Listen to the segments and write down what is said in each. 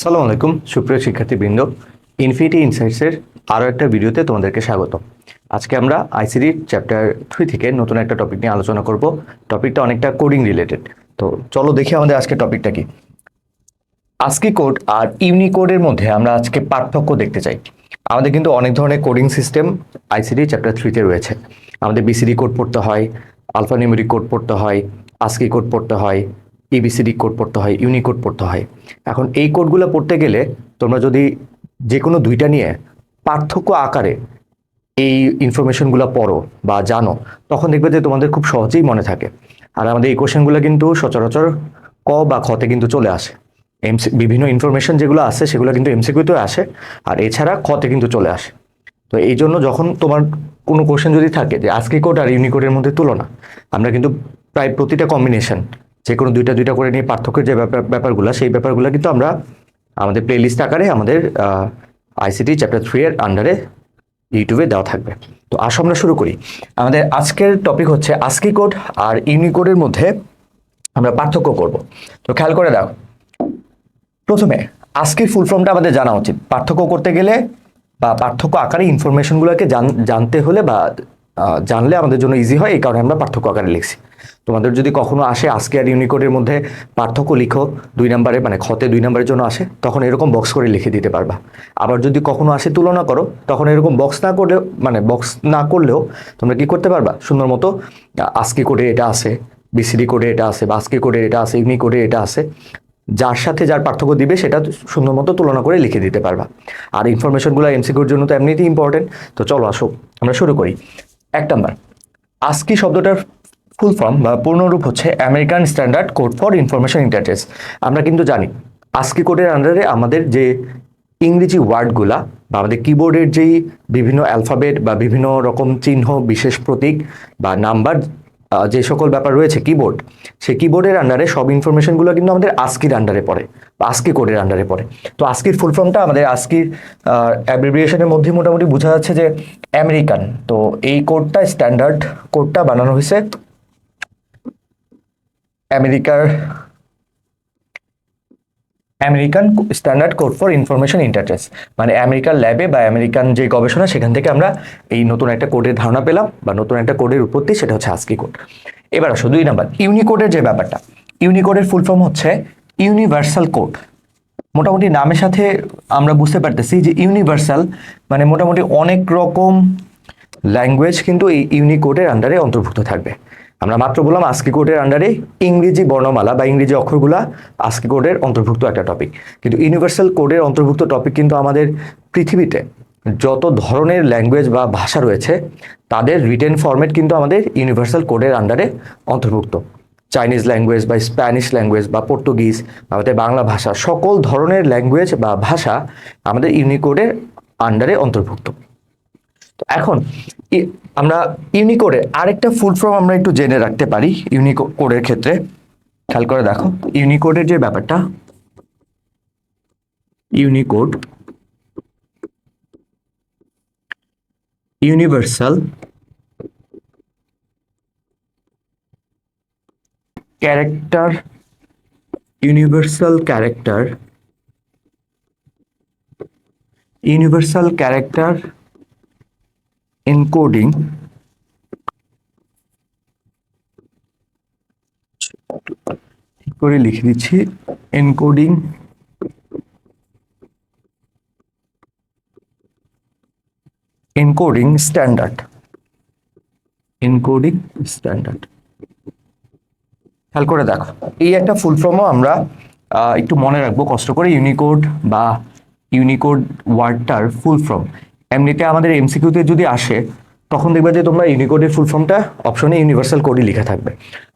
আসসালামু আলাইকুম, সুপ্রিয় শিক্ষার্থীবৃন্দ। ইনফিনিটি ইনসাইটসের আরও একটা ভিডিওতে তোমাদেরকে স্বাগত। আজকে আমরা আইসিডি চ্যাপ্টার থ্রি থেকে নতুন একটা টপিক নিয়ে আলোচনা করব। টপিকটা অনেকটা কোডিং রিলেটেড তো চলো দেখি আমাদের আজকে টপিকটা কি। আজকি কোড আর ইউনিকোডের মধ্যে আমরা আজকে পার্থক্য দেখতে চাই। আমাদের কিন্তু অনেক ধরনের কোডিং সিস্টেম আইসিডি চ্যাপ্টার থ্রিতে রয়েছে। আমাদের বিসিডি কোড পড়তে হয় আলফানিউমেরিক কোড পড়তে হয় আস্কি কোড পড়তে হয় ইবিসিডি কোড পড়তে হয় ইউনিকোড পড়তে হয়। এখন এই কোডগুলো পড়তে গেলে তোমরা যদি যে কোনো দুইটা নিয়ে পার্থক্য আকারে এই ইনফরমেশনগুলো পড়ো বা জানো, তখন দেখবে যে তোমাদের খুব সহজেই মনে থাকে। আর আমাদের এই কোশ্চেনগুলো কিন্তু সচরাচর ক বা খতে কিন্তু চলে আসে। এমসি বিভিন্ন ইনফরমেশন যেগুলো আছে, সেগুলো কিন্তু এমসিকিউতেও আসে, আর এছাড়া খতে কিন্তু চলে আসে। তো এই জন্য যখন তোমার কোনো কোশ্চেন যদি থাকে যে আজকে কোড আর ইউনিকোডের মধ্যে তুলনা, আমরা কিন্তু প্রায় প্রতিটা কম্বিনেশন যে কোনো দুইটা দুইটা করে নিয়ে পার্থক্যের যে ব্যাপার ব্যাপারগুলো, সেই ব্যাপারগুলো কিন্তু আমরা আমাদের প্লেলিস্ট আকারে আমাদের আইসিটি চ্যাপ্টার থ্রি এর আন্ডারে ইউটিউবে দেওয়া থাকবে। তো আসো আমরা শুরু করি। আমাদের আজকের টপিক হচ্ছে আস্কি কোড আর ইউনিকোডের মধ্যে আমরা পার্থক্য করব। তো খেয়াল করে দাও। প্রথমে আজকের ফুল ফর্মটা আমাদের জানা উচিত। পার্থক্য করতে গেলে বা পার্থক্য আকারে ইনফরমেশনগুলোকে জানতে হলে বা জানলে আমাদের জন্য ইজি হয়, এই কারণে আমরা পার্থক্য আকারে লিখছি। তোমাদের যদি কখনো আসে, আজকে আর ইউনিকোডের মধ্যে পার্থক্য লিখো, দুই নম্বরে মানে খতে দুই নম্বরের জন্য আসে, তখন এরকম বক্স করে লিখে দিতে পারবা। আবার যদি কখনো আসে তুলনা করো, তখন এরকম বক্স না করলেও মানে বক্স না করলেও তোমরা কি করতে পারবা? সুন্দর মতো আজকে কোডে এটা আছে, বিসিডি কোডে এটা আছে, বা আজকে কোডে এটা আছে ইউনিকোডে এটা আছে, যার সাথে যার পার্থক্য দিবে, সেটা সুন্দর মতো তুলনা করে লিখে দিতে পারবা। আর ইনফরমেশনগুলো এমসিকিউর জন্য তো এমনিতেই ইম্পর্টেন্ট তো চলো আসো, আমরা শুরু করি। এক নাম্বার, আজকি শব্দটার ফুল ফর্ম বা পূর্ণরূপ হচ্ছে American standard code for information interface. আমরা কিন্তু জানি আজকি কোডের আন্ডারে আমাদের যে ইংরেজি ওয়ার্ডগুলা বা আমাদের কিবোর্ডের যেই বিভিন্ন অ্যালফাবেট বা বিভিন্ন রকম চিহ্ন, বিশেষ প্রতীক বা নাম্বার যে সকল ব্যাপার রয়েছে কিবোর্ড সেই কিবোর্ডের আন্ডারে সব ইনফরমেশনগুলো কিন্তু আমাদের আস্কির আন্ডারে পড়ে বা আস্কি কোডের আন্ডারে পড়ে। তো আস্কির ফুল ফর্মটা আমাদের আস্কির অ্যাব্রিভিয়েশনের মধ্যে মোটামুটি বোঝা যাচ্ছে যে আমেরিকান তো এই কোডটা স্ট্যান্ডার্ড কোডটা বানানো হয়েছে। আমেরিকার American standard code for information interface মানে আমেরিকার ল্যাবে বা আমেরিকান যে গবেষণা, সেখান থেকে আমরা এই নতুন একটা কোডের ধারণা পেলাম বা নতুন একটা কোডের উৎপত্তি, সেটা হচ্ছে আজকি কোড এবার আসো দুই নাম্বার ইউনিকোডের যে ব্যাপারটা। ইউনিকোডের ফুল ফর্ম হচ্ছে ইউনিভার্সাল কোড মোটামুটি নামের সাথে আমরা বুঝতে পারতেছি যে ইউনিভার্সাল মানে মোটামুটি অনেক রকম ল্যাঙ্গুয়েজ কিন্তু এই ইউনিকোডের আন্ডারে অন্তর্ভুক্ত থাকবে। আমরা মাত্র বললাম আস্কি কোডের আন্ডারে ইংরেজি বর্ণমালা বা ইংরেজি অক্ষরগুলা আস্কি কোডের অন্তর্ভুক্ত একটা টপিক কিন্তু ইউনিভার্সাল কোডের অন্তর্ভুক্ত টপিক কিন্তু আমাদের পৃথিবীতে যত ধরনের ল্যাঙ্গুয়েজ বা ভাষা রয়েছে, তাদের রিটেন ফরম্যাট কিন্তু আমাদের ইউনিভার্সাল কোডের আন্ডারে অন্তর্ভুক্ত। চাইনিজ ল্যাঙ্গুয়েজ বা স্প্যানিশ ল্যাঙ্গুয়েজ বা পর্তুগিজ আমাদের বাংলা ভাষা, সকল ধরনের ল্যাঙ্গুয়েজ বা ভাষা আমাদের ইউনিকোডের আন্ডারে অন্তর্ভুক্ত। এখন আমরা ইউনিকোডের আরেকটা ফুল ফর্ম আমরা একটু জেনে রাখতে পারি ইউনিকোডের ক্ষেত্রে। খেয়াল করে দেখো ইউনিকোডের যে ব্যাপারটা Unicode universal character universal character universal character ঠিক করে লিখে দিচ্ছি encoding encoding standard encoding standard খেয়াল করে দেখো, এই একটা ফুল ফর্মও আমরা একটু মনে রাখব, কষ্ট করে ইউনিকোড বা ইউনিকোড ওয়ার্ডটার ফুল ফর্ম এমনিতে আমাদের এমসিকিউতে যদি আসে, তখন দেখবে যে তোমরা ইউনিকোডের ফুল ফর্মটা অপশনে ইউনিভার্সাল কোডই লেখা থাকবে।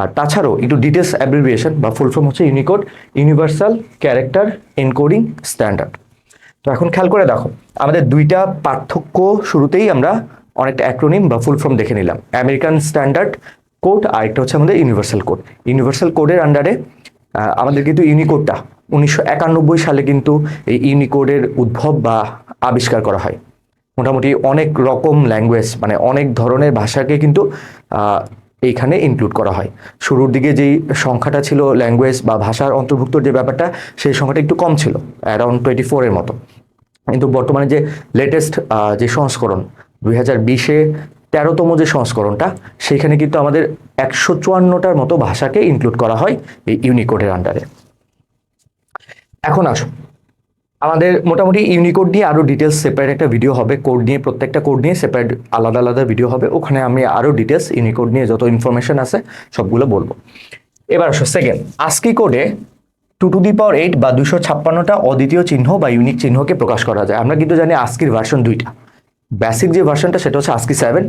আর তাছাড়াও একটু ডিটেলস অ্যাব্রিভিয়েশন বা ফুল ফর্ম হচ্ছে Unicode universal character encoding standard তো এখন খেয়াল করে দেখো, আমাদের দুইটা পার্থক্য শুরুতেই আমরা অনেকটা অ্যাক্রোনিম বা ফুল ফর্ম দেখে নিলাম। আমেরিকান স্ট্যান্ডার্ড কোড আর একটা হচ্ছে আমাদের ইউনিভার্সাল কোড ইউনিভার্সাল কোডের আন্ডারে আমাদের কিন্তু ইউনিকোডটা উনিশশো একানব্বই সালে কিন্তু এই ইউনিকোডের উদ্ভব বা আবিষ্কার করা হয়। মোটামুটি অনেক রকম ল্যাঙ্গুয়েজ মানে অনেক ধরনের ভাষাকে কিন্তু এইখানে ইনক্লুড করা হয়। শুরুর দিকে যেই সংখ্যাটা ছিল ল্যাঙ্গুয়েজ বা ভাষার অন্তর্ভুক্ত যে ব্যাপারটা, সেই সংখ্যাটা একটু কম ছিল অ্যারাউন্ড টোয়েন্টি ফোরের মতো। কিন্তু বর্তমানে যে লেটেস্ট যে সংস্করণ, দুই হাজার বিশে তেরোতম যে সংস্করণটা সেইখানে কিন্তু আমাদের একশো চুয়ান্নটার মতো ভাষাকে ইনক্লুড করা হয় এই ইউনিকোডের আন্ডারে এখন আসো আমাদের মোটামুটি ইউনিকোড নিয়ে আরও ডিটেলস সেপারেট একটা ভিডিও হবে। কোড নিয়ে, প্রত্যেকটা কোড নিয়ে সেপারেট আলাদা আলাদা ভিডিও হবে। ওখানে আমি আরও ডিটেলস ইউনিকোড নিয়ে যত ইনফরমেশন আছে, সবগুলো বলব। এবার আসো সেকেন্ড আস্কি কোডে two to the power eight বা দুশো ছাপ্পান্নটা অদ্বিতীয় চিহ্ন বা ইউনিক চিহ্নকে প্রকাশ করা যায়। আমরা কিন্তু জানি আস্কির ভার্সন দুইটা। বেসিক যে ভার্সনটা সেটা হচ্ছে আস্কি সেভেন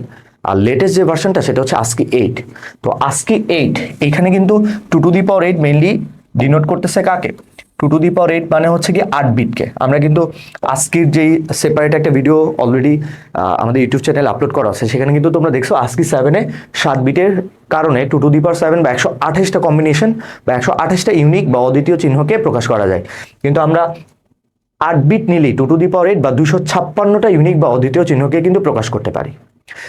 আর লেটেস্ট যে ভার্সনটা সেটা হচ্ছে আস্কি এইট তো আস্কি এইট এখানে কিন্তু two to the power eight mainly denote করতেছে কাকে? Two to the power eight মানে হচ্ছে কি আট বিটকে আমরা কিন্তু আজকের যেই সেপারেট একটা ভিডিও অলরেডি আমাদের ইউটিউব চ্যানেল আপলোড করা আছে, সেখানে কিন্তু তোমরা দেখছ আজকি সেভেনে সাত বিটের কারণে two to the power seven বা একশো আঠাশটা কম্বিনেশন বা একশো আঠাশটা ইউনিক বা অদ্বিতীয় চিহ্নকে প্রকাশ করা যায়। কিন্তু আমরা আট বিট নিলেই two to the power eight বা দুশো ছাপ্পান্নটা ইউনিক বা অদ্বিতীয় চিহ্নকে কিন্তু প্রকাশ করতে পারি।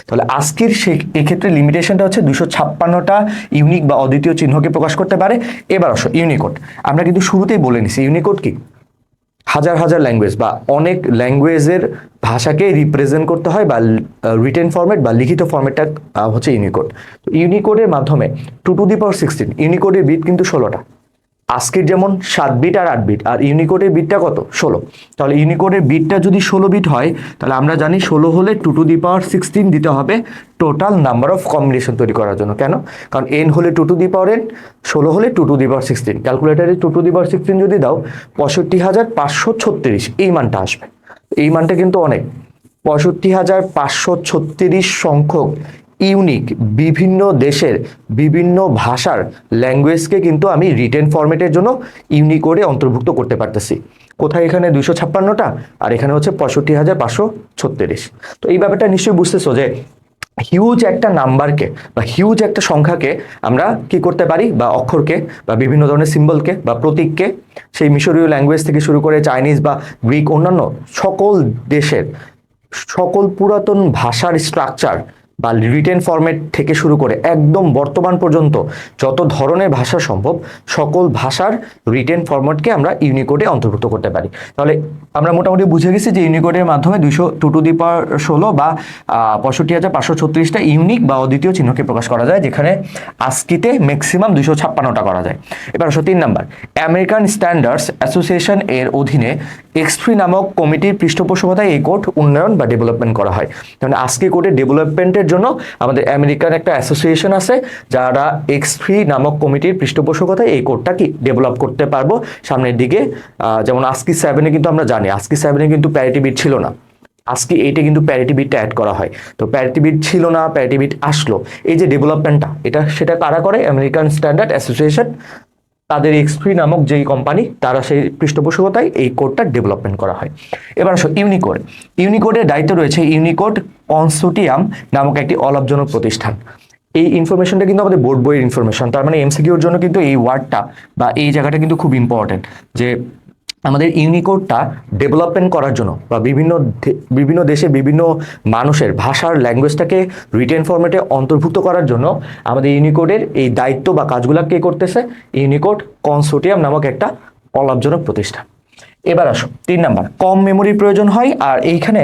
তাহলে আজকের সে এক্ষেত্রে লিমিটেশনটা হচ্ছে দুশো ছাপ্পান্নটা ইউনিক বা অদ্বিতীয় চিহ্নকে প্রকাশ করতে পারে। এবার আসো ইউনিকোড আমরা কিন্তু শুরুতেই বলে নিছি ইউনিকোড কি? হাজার হাজার ল্যাঙ্গুয়েজ বা অনেক ল্যাঙ্গুয়েজের ভাষাকে রিপ্রেজেন্ট করতে হয় বা রিটেন ফর্মেট বা লিখিত ফরম্যাটটা হচ্ছে ইউনিকোড তো ইউনিকোডের মাধ্যমে two to the power sixteen ইউনিকোডের bit কিন্তু ষোলোটা। আজকের যেমন সাত বিট আর আট বিট আর ইউনিকোডের বিটটা কত? ষোলো। তাহলে ইউনিকোডের বিটটা যদি ষোলো বিট হয়, তাহলে আমরা জানি ষোলো হলে two to the power sixteen দিতে হবে টোটাল নাম্বার অফ কম্বিনেশন তৈরি করার জন্য। কেন? কারণ এন হলে two to the power N ষোলো হলে two to the power sixteen ক্যালকুলেটারে two to the power sixteen যদি দাও, পঁয়ষট্টি হাজার পাঁচশো ছত্রিশ, এই মানটা আসবে। এই মানটা কিন্তু অনেক। পঁয়ষট্টি হাজার পাঁচশো ছত্রিশ সংখ্যক ইউনিক, বিভিন্ন দেশের বিভিন্ন ভাষার ল্যাঙ্গুয়েজকে কিন্তু আমি রিটেন ফরম্যাটের জন্য ইউনিক করে অন্তর্ভুক্ত করতে পারতেছি। কোথায় এখানে দুইশো ছাপ্পান্নটা? আর এখানে হচ্ছে পঁয়ষট্টি হাজার পাঁচশো ছত্রিশ। তো এই ব্যাপারটা নিশ্চয়ই বুঝতেছো যে হিউজ একটা নাম্বারকে বা হিউজ একটা সংখ্যাকে আমরা কি করতে পারি? বা অক্ষরকে বা বিভিন্ন ধরনের সিম্বলকে বা প্রতীককে সেই মিশরীয় ল্যাঙ্গুয়েজ থেকে শুরু করে চাইনিজ বা গ্রিক অন্যান্য সকল দেশের সকল পুরাতন ভাষার স্ট্রাকচার বা রিটেন ফর্মেট থেকে শুরু করে একদম বর্তমান পর্যন্ত যত ধরনের ভাষা সম্ভব সকল ভাষার রিটেন ফর্মেটকে আমরা ইউনিকোডে অন্তর্ভুক্ত করতে পারি। তাহলে আমরা মোটামুটি বুঝে গেছি যে ইউনিকোডের মাধ্যমে দুইশো টু টু দি পাওয়ার ষোলো বা পঁয়ষট্টি হাজার পাঁচশো ছত্রিশটা ইউনিক বা অদ্বিতীয় চিহ্নকে প্রকাশ করা যায়, যেখানে আস্কিতে ম্যাক্সিমাম দুইশো ছাপ্পান্নটা করা যায়। এবার তিন নাম্বার। আমেরিকান স্ট্যান্ডার্ডস অ্যাসোসিয়েশন এর অধীনে এক্সফ্রি নামক কমিটির পৃষ্ঠপোষকতায় এই কোড উন্নয়ন বা ডেভেলপমেন্ট করা হয়। মানে আজকে কোডের ডেভেলপমেন্টের জন্য আমাদের আমেরিকান একটা অ্যাসোসিয়েশন আছে, যারা এক্স থ্রি নামক কমিটির পৃষ্ঠপোষকতায় এই কোডটা কি ডেভেলপ করতে পারব? সামনের দিকে যেমন আজকি সেভেনে কিন্তু আমরা জানি আজকি সেভেনে কিন্তু প্যারিটি বিট ছিল না। আজকে এইটা কিন্তু প্যারিটি বিটটা অ্যাড করা হয়। তো প্যারিটি বিট ছিল না প্যারিটি বিট আসলো। এই যে ডেভেলপমেন্টটা এটা সেটা কারা করে? আমেরিকান স্ট্যান্ডার্ড অ্যাসোসিয়েশন তাদের এক্সপ্রি নামক যেই কোম্পানি তারা সেই পৃষ্ঠপোষকতায় এই কোডটা ডেভেলপমেন্ট করা হয়। এবার আসো ইউনিকোড ইউনিকোডের দায়িত্ব রয়েছে ইউনিকোড কনসোর্টিয়াম নামক একটি অলাভজনক প্রতিষ্ঠান। এই ইনফরমেশনটা কিন্তু আমাদের বোর্ড বইয়ের ইনফরমেশন তার মানে এমসিকিউর জন্য কিন্তু এই ওয়ার্ডটা বা এই জায়গাটা কিন্তু খুব ইম্পর্টেন্ট যে আমাদের ইউনিকোডটা ডেভেলপমেন্ট করার জন্য বা বিভিন্ন বিভিন্ন দেশে বিভিন্ন মানুষের ভাষার ল্যাঙ্গুয়েজটাকে রিটেন ফরম্যাটে অন্তর্ভুক্ত করার জন্য আমাদের ইউনিকোডের এই দায়িত্ব বা কাজগুলো কে করতেছে? ইউনিকোড কনসোর্টিয়াম নামক একটা অলাভজনক প্রতিষ্ঠান। এবার আসো, তিন নাম্বার, কম মেমোরি প্রয়োজন হয়, আর এইখানে,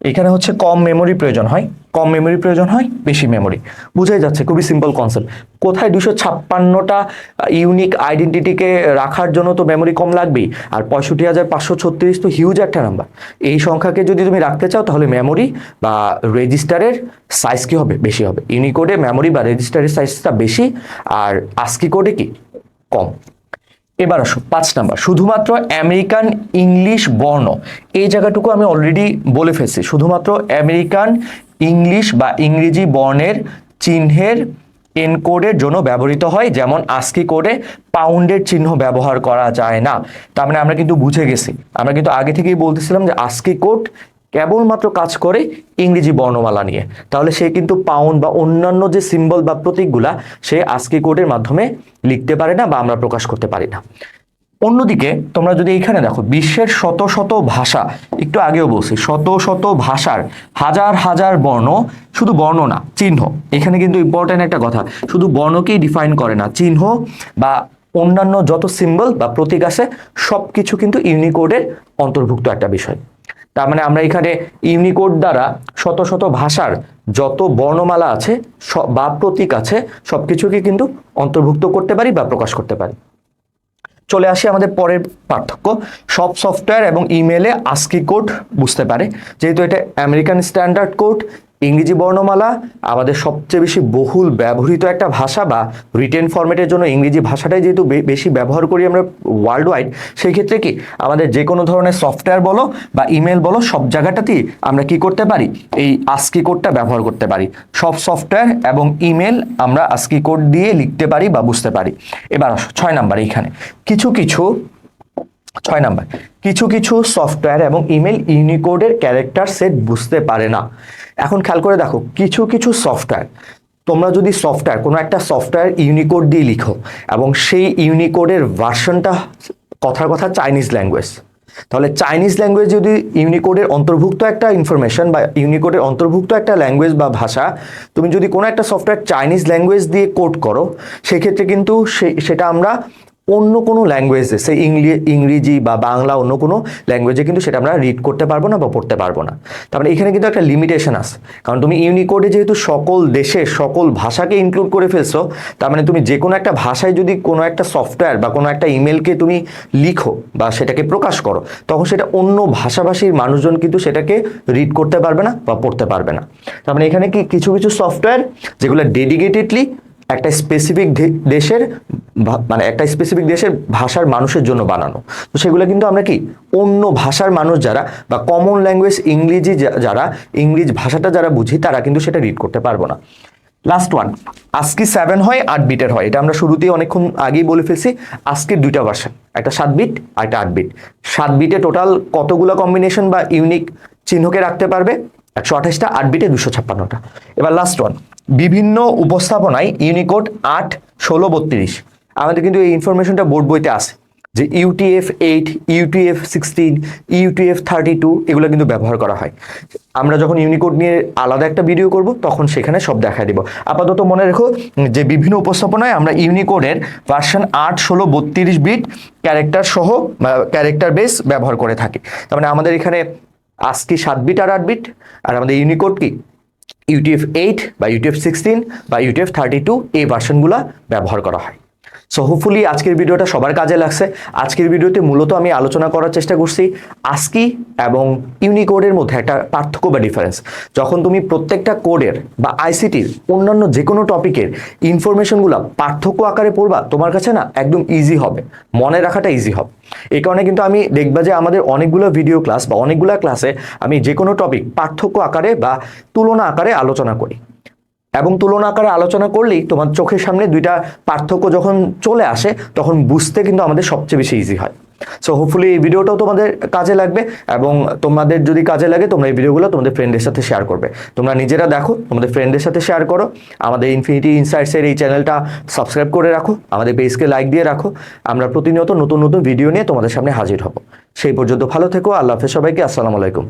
এখানে হচ্ছে কম মেমোরি প্রয়োজন হয়। কম মেমোরি প্রয়োজন হয়, বেশি মেমোরি বুঝাই যাচ্ছে, খুবই সিম্পল কনসেপ্ট কোথায় দুশো ছাপ্পান্নটা ইউনিক আইডেন্টিটিকে রাখার জন্য তো মেমোরি কম লাগবেই, আর পঁয়ষট্টি হাজার পাঁচশো ছত্রিশ তো হিউজ একটা নাম্বার এই সংখ্যাকে যদি তুমি রাখতে চাও, তাহলে মেমোরি বা রেজিস্টারের সাইজ কি হবে? বেশি হবে। ইউনিকোডে মেমোরি বা রেজিস্টারের সাইজটা বেশি, আর আস্কি কোডে কি? কম। এবার আসো, পাঁচ নাম্বার শুধুমাত্র আমেরিকান ইংলিশ বর্ণ। এই জায়গাটুকু আমি অলরেডি বলে ফেলছি। শুধুমাত্র আমেরিকান ইংলিশ বা ইংরেজি বর্ণের চিহ্নের এনকোডের জন্য ব্যবহৃত হয়, যেমন আস্কি কোডে পাউন্ডের চিহ্ন ব্যবহার করা যায় না। তার মানে আমরা কিন্তু বুঝে গেছি। আমরা কিন্তু আগে থেকেই বলতেছিলাম যে আস্কি কোড কেবলমাত্র কাজ করে ইংরেজি বর্ণমালা নিয়ে। তাহলে সে কিন্তু পাউন্ড বা অন্যান্য যে সিম্বল বা প্রতীকগুলা, সে আজকে কোডের মাধ্যমে লিখতে পারে না বা আমরা প্রকাশ করতে পারি না। অন্যদিকে তোমরা যদি এখানে দেখো, বিশ্বের শত শত ভাষা, একটু আগেও বলছি, শত শত ভাষার হাজার হাজার বর্ণ শুধু বর্ণ না, চিহ্ন। এখানে কিন্তু ইম্পর্টেন্ট একটা কথা, শুধু বর্ণকেই ডিফাইন করে না, চিহ্ন বা অন্যান্য যত সিম্বল বা প্রতীক আছে সব কিছু কিন্তু ইউনিকোডের অন্তর্ভুক্ত একটা বিষয়। তার মানে আমরা এখানে ইউনিকোড দ্বারা শত শত ভাষার যত বর্ণমালা আছে বা প্রতীক আছে সব কিছুকে কিন্তু অন্তর্ভুক্ত করতে পারি বা প্রকাশ করতে পারি। চলে আসি আমাদের পরের পার্থক্য। সব সফটওয়্যার এবং ইমেলে আস্কি কোড বুঝতে পারে। যেহেতু এটা আমেরিকান স্ট্যান্ডার্ড কোড ইংরেজি বর্ণমালা, আমাদের সবচেয়ে বেশি বহুল ব্যবহৃত একটা ভাষা বা রিটেন ফরম্যাটের জন্য ইংরেজি ভাষাটাই যেহেতু বেশি ব্যবহার করি আমরা ওয়ার্ল্ড ওয়াইড সেই ক্ষেত্রে কি আমাদের যে কোনো ধরনের সফটওয়্যার বলো বা ইমেল বলো, সব জায়গাটাতেই আমরা কি করতে পারি? এই আস্কি কোডটা ব্যবহার করতে পারি। সব সফটওয়্যার এবং ইমেল আমরা আস্কি কোড দিয়ে লিখতে পারি বা বুঝতে পারি। এবার ছয় নাম্বার এইখানে। কিছু কিছু, ছয় নাম্বার। কিছু কিছু সফটওয়্যার এবং ইমেল ইউনিকোডের ক্যারেক্টার সেট বুঝতে পারে না। এখন খেয়াল করে দেখো, কিছু কিছু সফটওয়্যার তোমরা যদি সফটওয়্যার কোনো একটা সফটওয়্যার ইউনিকোড দিয়ে লিখো, এবং সেই ইউনিকোডের ভার্সনটা কথার কথা চাইনিজ ল্যাঙ্গুয়েজ তাহলে চাইনিজ ল্যাঙ্গুয়েজ যদি ইউনিকোডের অন্তর্ভুক্ত একটা ইনফরমেশন বা ইউনিকোডের অন্তর্ভুক্ত একটা ল্যাঙ্গুয়েজ বা ভাষা, তুমি যদি কোনো একটা সফটওয়্যার চাইনিজ ল্যাঙ্গুয়েজ দিয়ে কোড করো, সেক্ষেত্রে কিন্তু সেটা আমরা অন্য কোনো ল্যাঙ্গুয়েজে সে ইংলি, ইংরেজি বা বাংলা অন্য কোনো ল্যাঙ্গুয়েজে কিন্তু সেটা আমরা রিড করতে পারব না বা পড়তে পারব না। তার মানে এখানে কিন্তু একটা লিমিটেশন আছে। কারণ তুমি ইউনিকোডে যেহেতু সকল দেশের সকল ভাষাকে ইনক্লুড করে ফেলছো, তার মানে তুমি যে কোনো একটা ভাষায় যদি কোনো একটা সফটওয়্যার বা কোনো একটা ইমেলকে তুমি লিখো বা সেটাকে প্রকাশ করো, তখন সেটা অন্য ভাষাভাষীর মানুষজন কিন্তু সেটাকে রিড করতে পারবে না বা পড়তে পারবে না। তার মানে এখানে কি কিছু কিছু সফটওয়্যার যেগুলো ডেডিকেটেডলি একটা স্পেসিফিক দেশের মানে একটা স্পেসিফিক দেশের ভাষার মানুষের জন্য বানানো। তো সেগুলো কিন্তু আমরা কি? অন্য ভাষার মানুষ যারা বা কমন ল্যাঙ্গুয়েজ ইংরেজি যারা ইংরেজ ভাষাটা যারা বুঝি, তারা কিন্তু সেটা রিড করতে পারব না। লাস্ট ওয়ান আজকি সেভেন হয়, আট বিটের হয়। এটা আমরা শুরুতেই অনেকক্ষণ আগেই বলে ফেলছি আজকের দুইটা ভার্সন একটা সাত বিট, আর একটা আট বিট। সাত বিটে টোটাল কতগুলো কম্বিনেশন বা ইউনিক চিহ্নকে রাখতে পারবে? একশো আঠাশটা, আট বিটে দুশো ছাপ্পান্নটা। এবার লাস্ট ওয়ান বিভিন্ন উপস্থাপনায় ইউনিকোড আট, ষোলো, বত্রিশ। আমাদের কিন্তু এই ইনফরমেশনটা বোর্ড বইতে আছে যে UTF eight UTF sixteen UTF thirty two এগুলো কিন্তু ব্যবহার করা হয়। আমরা যখন ইউনিকোড নিয়ে আলাদা একটা ভিডিও করব, তখন সেখানে সব দেখা দিব। আপাতত মনে রেখো যে বিভিন্ন উপস্থাপনায় আমরা ইউনিকোডের ভার্সন আট, ষোলো, বত্রিশ বিট ক্যারেক্টার সহ ক্যারেক্টার বেস ব্যবহার করে থাকি। তার মানে আমাদের এখানে আজকে সাত বিট আর আট বিট আর আমাদের ইউনিকোড কি? ইউটিএফ এইট বা ইউটিএফ সিক্সটিন বা ইউটিএফ থার্টি টু এই ভার্সনগুলো ব্যবহার করা হয়। সো হোপফুলি আজকের ভিডিওটা সবার কাজে লাগছে। আজকের ভিডিওতে মূলত আমি আলোচনা করার চেষ্টা করছি আস্কি এবং ইউনিকোডের মধ্যে একটা পার্থক্য বা ডিফারেন্স যখন তুমি প্রত্যেকটা কোডের বা আইসিটির অন্যান্য যে কোনো টপিকের ইনফরমেশনগুলো পার্থক্য আকারে পড়বা, তোমার কাছে না একদম ইজি হবে। মনে রাখাটা ইজি হবে। এই কারণে কিন্তু আমি দেখবা যে আমাদের অনেকগুলো ভিডিও ক্লাস বা অনেকগুলো ক্লাসে আমি যে কোনো টপিক পার্থক্য আকারে বা তুলনা আকারে আলোচনা করি। এবং তুলনা আকারে আলোচনা করলেই তোমার চোখের সামনে দুইটা পার্থক্য যখন চলে আসে, তখন বুঝতে কিন্তু আমাদের সবচেয়ে বেশি ইজি হয়। সো হোপফুলি এই ভিডিওটাও তোমাদের কাজে লাগবে এবং তোমাদের যদি কাজে লাগে, তোমরা এই ভিডিওগুলো তোমাদের ফ্রেন্ডের সাথে শেয়ার করবে। তোমরা নিজেরা দেখো, তোমাদের ফ্রেন্ডের সাথে শেয়ার করো। আমাদের ইনফিনিটি ইনসাইটসের এই চ্যানেলটা সাবস্ক্রাইব করে রাখো, আমাদের পেজকে লাইক দিয়ে রাখো। আমরা প্রতিনিয়ত নতুন নতুন ভিডিও নিয়ে তোমাদের সামনে হাজির হব। সেই পর্যন্ত ভালো থেকো, আল্লাহ হাফেজ সবাইকে, আসসালামু আলাইকুম।